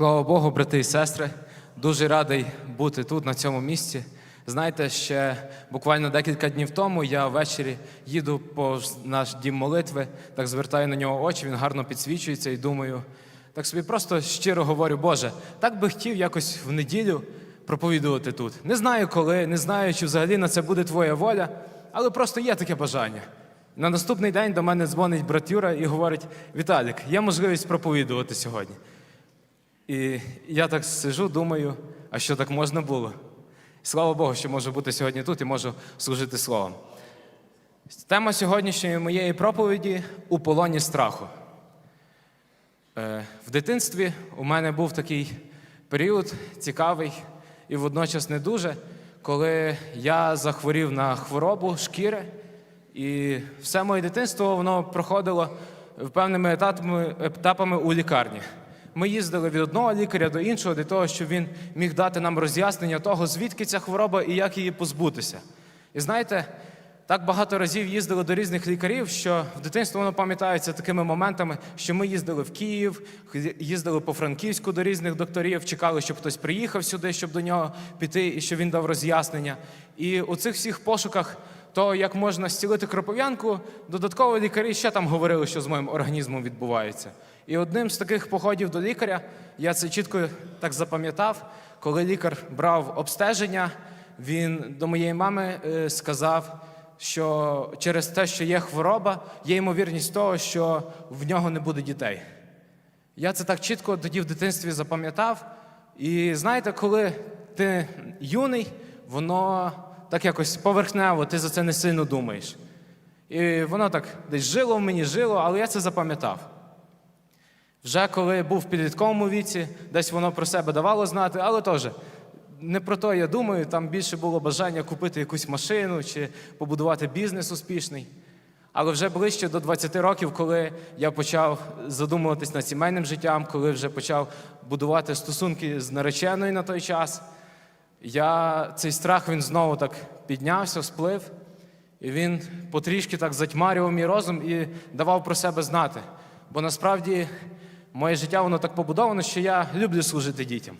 Слава Богу, брати і сестри, дуже радий бути тут, на цьому місці. Знаєте, ще буквально декілька днів тому я ввечері їду по наш дім молитви, так звертаю на нього очі, він гарно підсвічується і думаю, так собі просто щиро говорю, Боже, так би хотів якось в неділю проповідувати тут. Не знаю коли, не знаю, чи взагалі на це буде твоя воля, але просто є таке бажання. На наступний день до мене дзвонить брат Юра і говорить: Віталік, є можливість проповідувати сьогодні. І я так сижу, думаю, а що так можна було? Слава Богу, що можу бути сьогодні тут і можу служити словом. Тема сьогоднішньої моєї проповіді у полоні страху. Е, В дитинстві у мене був такий період цікавий і водночас не дуже, коли я захворів на хворобу шкіри, і все моє дитинство воно проходило певними етапами, етапами у лікарні. Ми їздили від одного лікаря до іншого для того, щоб він міг дати нам роз'яснення того, звідки ця хвороба і як її позбутися. І знаєте, так багато разів їздили до різних лікарів, що в дитинстві воно пам'ятається такими моментами, що ми їздили в Київ, їздили по Франківську до різних докторів, чекали, щоб хтось приїхав сюди, щоб до нього піти і щоб він дав роз'яснення. І у цих всіх пошуках того, як можна зцілити кропив'янку, додатково лікарі ще там говорили, що з моїм організмом відбувається. І одним з таких походів до лікаря я це чітко так запам'ятав, коли лікар брав обстеження, він до моєї мами е, сказав, що через те, що є хвороба, є ймовірність того, що в нього не буде дітей. Я це так чітко тоді в дитинстві запам'ятав. І знаєте, коли ти юний, воно так якось поверхнево, ти за це не сильно думаєш. І воно так десь жило в мені, жило, але я це запам'ятав. Вже коли був в підлітковому віці, десь воно про себе давало знати, але теж не про то я думаю, там більше було бажання купити якусь машину чи побудувати бізнес успішний. Але вже ближче до 20 років, коли я почав задумуватись над сімейним життям, коли вже почав будувати стосунки з нареченою на той час, я, цей страх він знову так піднявся, сплив, і він потрішки так затьмарював мій розум і давав про себе знати. Бо насправді моє життя воно так побудовано, що я люблю служити дітям.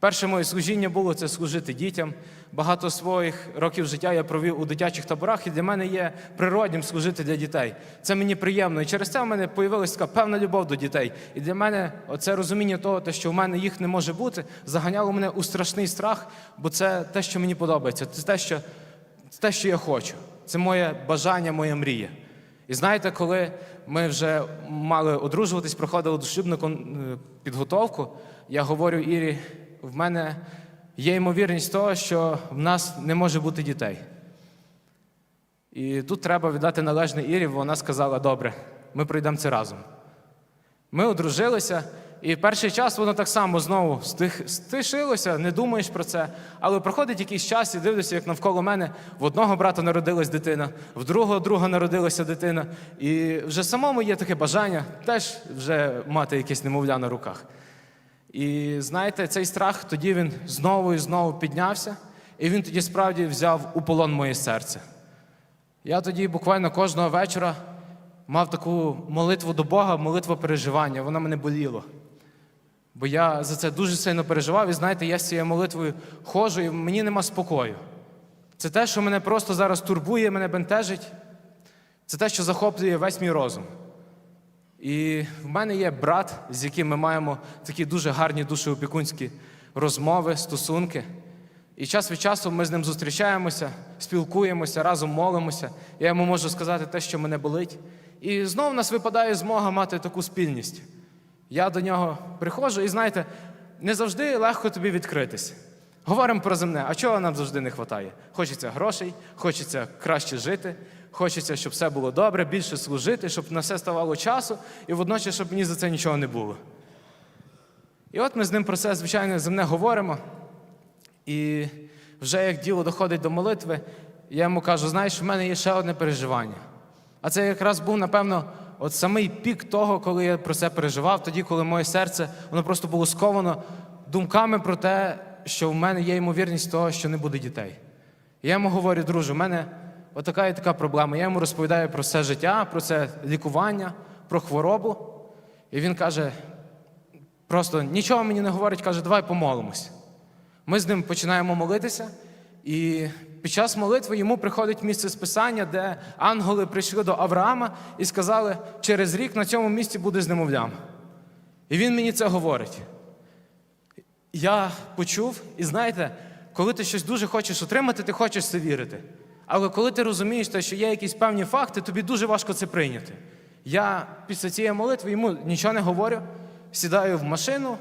Перше моє служіння було це служити дітям. Багато своїх років життя я провів у дитячих таборах, і для мене є природнім служити для дітей. Це мені приємно. І через це в мене з'явилася така певна любов до дітей. І для мене оце розуміння того, що в мене їх не може бути, заганяло мене у страшний страх, бо це те, що мені подобається. Це те, що, це те, що я хочу. Це моє бажання, моя мрія. І знаєте, коли ми вже мали одружуватись, проходили дошлюбну е, підготовку, я говорю Ірі, в мене є ймовірність того, що в нас не може бути дітей. І тут треба віддати належне Ірі, бо вона сказала: добре, ми пройдемо це разом. Ми одружилися, і перший час воно так само знову стишилося, не думаєш про це. Але проходить якийсь час і дивлюся, як навколо мене в одного брата народилась дитина, в другого друга народилася дитина. І вже самому є таке бажання теж вже мати якесь немовля на руках. І знаєте, цей страх тоді він знову і знову піднявся, і він тоді справді взяв у полон моє серце. Я тоді буквально кожного вечора мав таку молитву до Бога, молитву переживання, вона мене боліло. Бо я за це дуже сильно переживав, і знаєте, я з цією молитвою ходжу, і мені нема спокою. Це те, що мене просто зараз турбує, мене бентежить. Це те, що захоплює весь мій розум. І в мене є брат, з яким ми маємо такі дуже гарні душеопікунські розмови, стосунки. І час від часу ми з ним зустрічаємося, спілкуємося, разом молимося. Я йому можу сказати те, що мене болить. І знову в нас випадає змога мати таку спільність. Я до нього приходжу, і знаєте, не завжди легко тобі відкритись. Говоримо про земне, а чого нам завжди не вистачає? Хочеться грошей, хочеться краще жити, хочеться, щоб все було добре, більше служити, щоб на все ставало часу, і водночас, щоб мені за це нічого не було. І от ми з ним про це, звичайно, земне говоримо. І вже як діло доходить до молитви, я йому кажу: знаєш, в мене є ще одне переживання. А це якраз був, напевно, от самий пік того, коли я про це переживав, тоді, коли моє серце воно просто було сковано думками про те, що в мене є ймовірність того, що не буде дітей. І я йому говорю, друже, в мене отака і така проблема. Я йому розповідаю про все життя, про це лікування, про хворобу. І він каже: просто нічого мені не говорить, каже, давай помолимось. Ми з ним починаємо молитися, і під час молитви йому приходить місце списання, де ангели прийшли до Авраама і сказали, через рік на цьому місці буде з немовлям. І він мені це говорить. Я почув, і знаєте, коли ти щось дуже хочеш отримати, ти хочеш це вірити. Але коли ти розумієш, що є якісь певні факти, тобі дуже важко це прийняти. Я після цієї молитви йому нічого не говорю, сідаю в машину,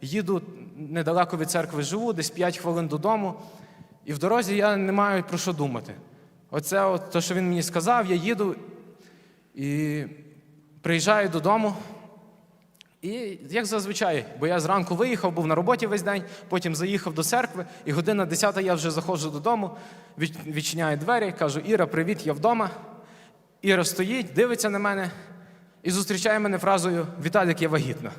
їду недалеко від церкви живу, десь 5 хвилин додому, і в дорозі я не маю про що думати. Оце, от, те, що він мені сказав, я їду і приїжджаю додому. І як зазвичай, бо я зранку виїхав, був на роботі весь день, потім заїхав до церкви, і година 10 я вже заходжу додому, відчиняю двері, кажу: Іра, привіт, я вдома. Іра стоїть, дивиться на мене і зустрічає мене фразою Віталік, я вагітна.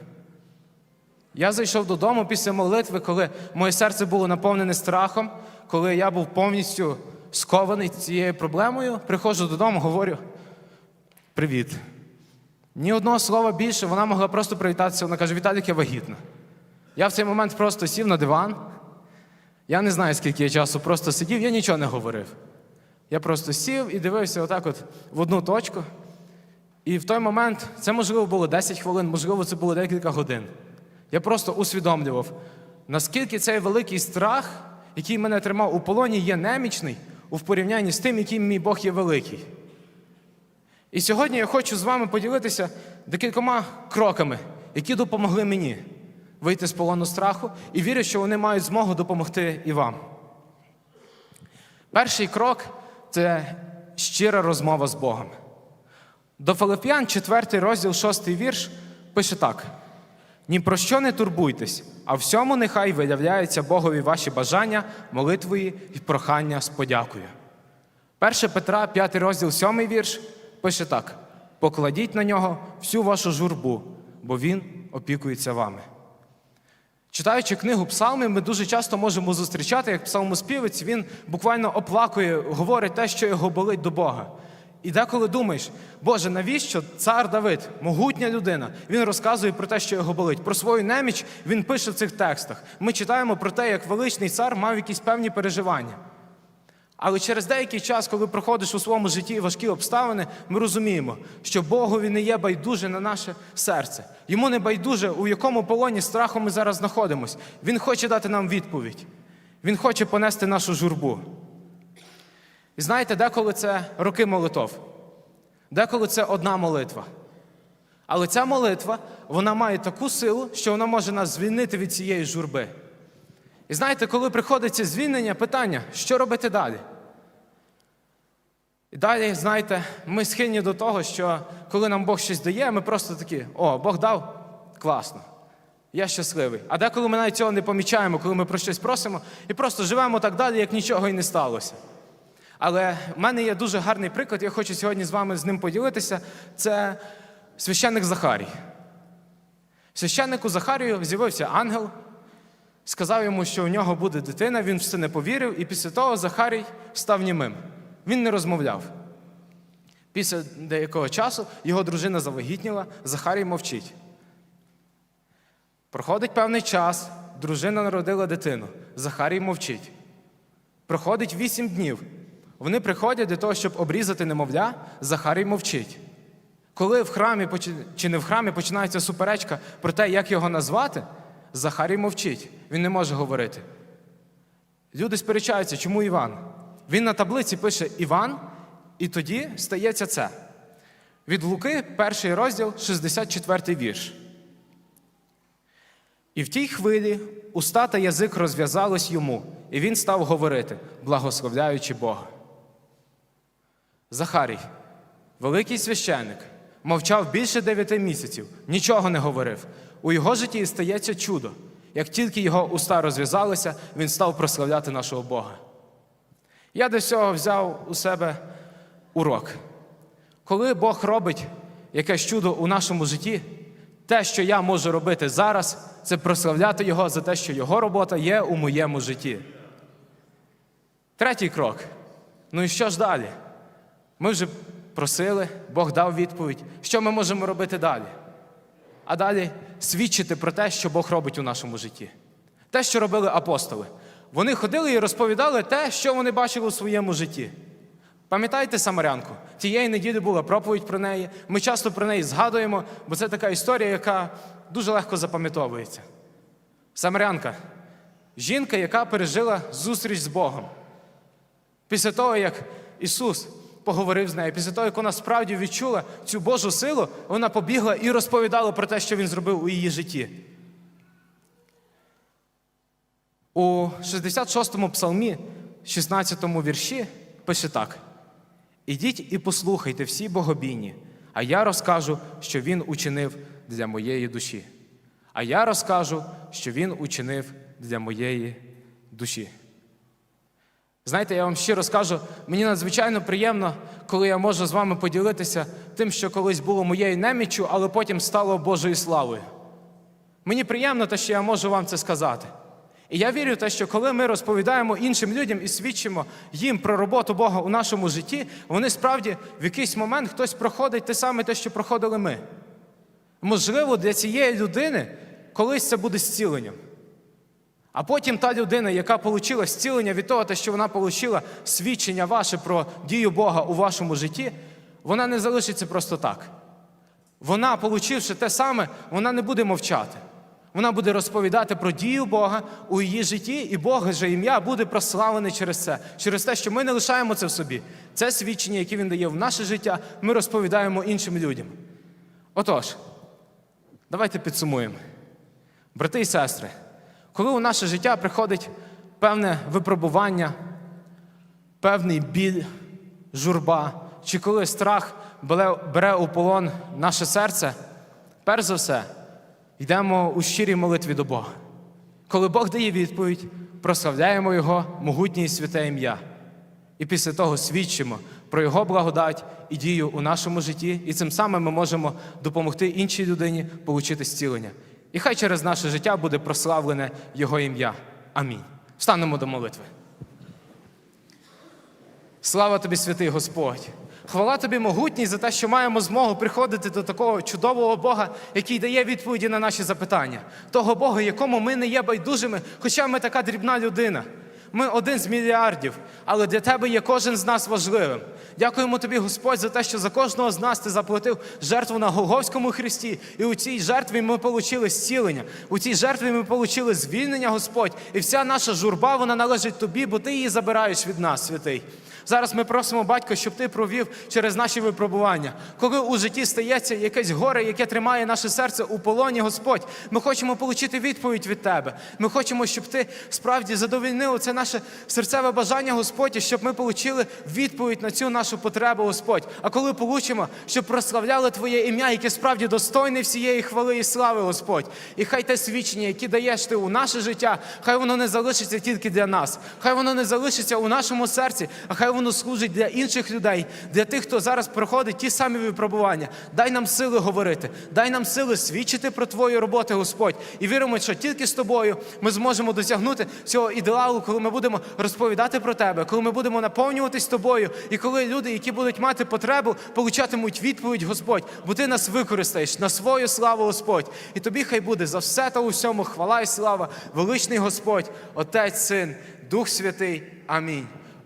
Я зайшов додому після молитви, коли моє серце було наповнене страхом, коли я був повністю скований цією проблемою. Приходжу додому, говорю: Привіт. Ні одного слова більше, вона могла просто привітатися. Вона каже: Віталік, я вагітна. Я в цей момент просто сів на диван. Я не знаю, скільки я часу просто сидів, я нічого не говорив. Я просто сів і дивився отак от в одну точку. І в той момент це можливо було 10 хвилин, можливо, це було декілька годин. Я просто усвідомлював, наскільки цей великий страх, який мене тримав у полоні, є немічний у порівнянні з тим, який мій Бог є великий. І сьогодні я хочу з вами поділитися декількома кроками, які допомогли мені вийти з полону страху, і вірю, що вони мають змогу допомогти і вам. Перший крок це щира розмова з Богом. До Филип'ян, 4 розділ, 6 вірш, пише так: ні про що не турбуйтесь, а всьому нехай виявляються Богові ваші бажання, молитвою і прохання з подякою. 1 Петра, 5 розділ, 7 вірш, пише так: покладіть на нього всю вашу журбу, бо він опікується вами. Читаючи книгу Псалмів, ми дуже часто можемо зустрічати, як псалмоспівець, він буквально оплакує, говорить те, що його болить до Бога. І деколи думаєш, Боже, навіщо цар Давид, могутня людина, він розказує про те, що його болить. Про свою неміч він пише в цих текстах. Ми читаємо про те, як величний цар мав якісь певні переживання. Але через деякий час, коли проходиш у своєму житті важкі обставини, ми розуміємо, що Богові не є байдуже на наше серце. Йому не байдуже, у якому полоні страху ми зараз знаходимося. Він хоче дати нам відповідь. Він хоче понести нашу журбу. І знаєте, деколи це роки молитов, деколи це одна молитва. Але ця молитва, вона має таку силу, що вона може нас звільнити від цієї журби. І знаєте, коли приходить це звільнення, питання, що робити далі? І далі, знаєте, ми схильні до того, що коли нам Бог щось дає, ми просто такі: о, Бог дав, класно, я щасливий. А деколи ми навіть цього не помічаємо, коли ми про щось просимо, і просто живемо так далі, як нічого і не сталося. Але в мене є дуже гарний приклад, я хочу сьогодні з вами з ним поділитися. Це священник Захарій. Священнику Захарію з'явився ангел, сказав йому, що у нього буде дитина, він в це не повірив, і після того Захарій став німим. Він не розмовляв. Після деякого часу його дружина завагітніла, Захарій мовчить. Проходить певний час, дружина народила дитину, Захарій мовчить. Проходить вісім днів. Вони приходять для того, щоб обрізати немовля, Захарій мовчить. Коли в храмі чи не в храмі починається суперечка про те, як його назвати, Захарій мовчить. Він не може говорити. Люди сперечаються, чому Іван? Він на таблиці пише Іван, і тоді стається це. Від Луки, перший розділ, 64 вірш. І в тій хвилі уста та язик розв'язались йому, і він став говорити, благословляючи Бога. Захарій, великий священик, мовчав більше дев'яти місяців, нічого не говорив. У його житті стається чудо. Як тільки його уста розв'язалися, він став прославляти нашого Бога. Я до цього взяв у себе урок. Коли Бог робить якесь чудо у нашому житті, те, що я можу робити зараз, це прославляти Його за те, що Його робота є у моєму житті. Третій крок. Ну і що ж далі? Ми вже просили, Бог дав відповідь. Що ми можемо робити далі? А далі свідчити про те, що Бог робить у нашому житті. Те, що робили апостоли. Вони ходили і розповідали те, що вони бачили у своєму житті. Пам'ятаєте Самарянку? Тієї неділі була проповідь про неї. Ми часто про неї згадуємо, бо це така історія, яка дуже легко запам'ятовується. Самарянка жінка, яка пережила зустріч з Богом. Після того, як Ісус поговорив з нею, після того, як вона справді відчула цю Божу силу, вона побігла і розповідала про те, що Він зробив у її житті. У 66-му псалмі, 16-му вірші, пише так: Ідіть і послухайте всі богобійні, а я розкажу, що він учинив для моєї душі. А я розкажу, що він учинив для моєї душі. Знаєте, я вам щиро скажу, мені надзвичайно приємно, коли я можу з вами поділитися тим, що колись було моєю неміччю, але потім стало Божою славою. Мені приємно те, що я можу вам це сказати. І я вірю в те, що коли ми розповідаємо іншим людям і свідчимо їм про роботу Бога у нашому житті, вони справді в якийсь момент хтось проходить те саме те, що проходили ми. Можливо, для цієї людини колись це буде зціленням. А потім та людина, яка отримала зцілення від того, що вона отримала свідчення ваше про дію Бога у вашому житті, вона не залишиться просто так. Вона, получивши те саме, вона не буде мовчати. Вона буде розповідати про дію Бога у її житті, і Бога же ім'я буде прославлене через це, через те, що ми не лишаємо це в собі. Це свідчення, яке він дає в наше життя, ми розповідаємо іншим людям. Отож, давайте підсумуємо. Брати і сестри, коли у наше життя приходить певне випробування, певний біль, журба, чи коли страх бере, у полон наше серце, перш за все, йдемо у щирій молитві до Бога. Коли Бог дає відповідь, прославляємо Його могутнє і святе ім'я. І після того свідчимо про Його благодать і дію у нашому житті, і цим самим ми можемо допомогти іншій людині отримати зцілення. І хай через наше життя буде прославлене Його ім'я. Амінь. Встанемо до молитви. Слава тобі, святий Господь! Хвала тобі, могутній, за те, що маємо змогу приходити до такого чудового Бога, який дає відповіді на наші запитання, того Бога, якому ми не є байдужими, хоча ми така дрібна людина. Ми один з мільярдів, але для тебе є кожен з нас важливим. Дякуємо тобі, Господь, за те, що за кожного з нас ти заплатив жертву на Голговському хресті. І у цій жертві ми отримали зцілення. У цій жертві ми отримали звільнення, Господь. І вся наша журба вона належить тобі, бо ти її забираєш від нас, святий. Зараз ми просимо, батько, щоб ти провів через наші випробування. Коли у житті стається якесь горе, яке тримає наше серце у полоні, Господь, ми хочемо отримати відповідь від Тебе. Ми хочемо, щоб ти справді задовольнив це наше серцеве бажання, Господь, щоб ми отримали відповідь на цю нашу потребу, Господь. А коли получимо, щоб прославляли Твоє ім'я, яке справді достойне всієї хвали і слави, Господь. І хай те свідчення, яке даєш ти у наше життя, хай воно не залишиться тільки для нас, хай воно не залишиться у нашому серці, а хай воно служить для інших людей, для тих, хто зараз проходить ті самі випробування. Дай нам сили говорити, дай нам сили свідчити про Твою роботу, Господь. І віримо, що тільки з тобою ми зможемо досягнути цього ідеалу, коли ми будемо розповідати про тебе, коли ми будемо наповнюватись тобою, і коли люди, які будуть мати потребу, получатимуть відповідь, Господь, бо ти нас використаєш на свою славу, Господь. І тобі хай буде за все та усьому хвала і слава, величний Господь, Отець, Син, Дух Святий. Амінь.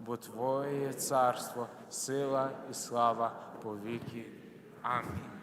бо Твоє царство, сила і слава по віки. Амінь.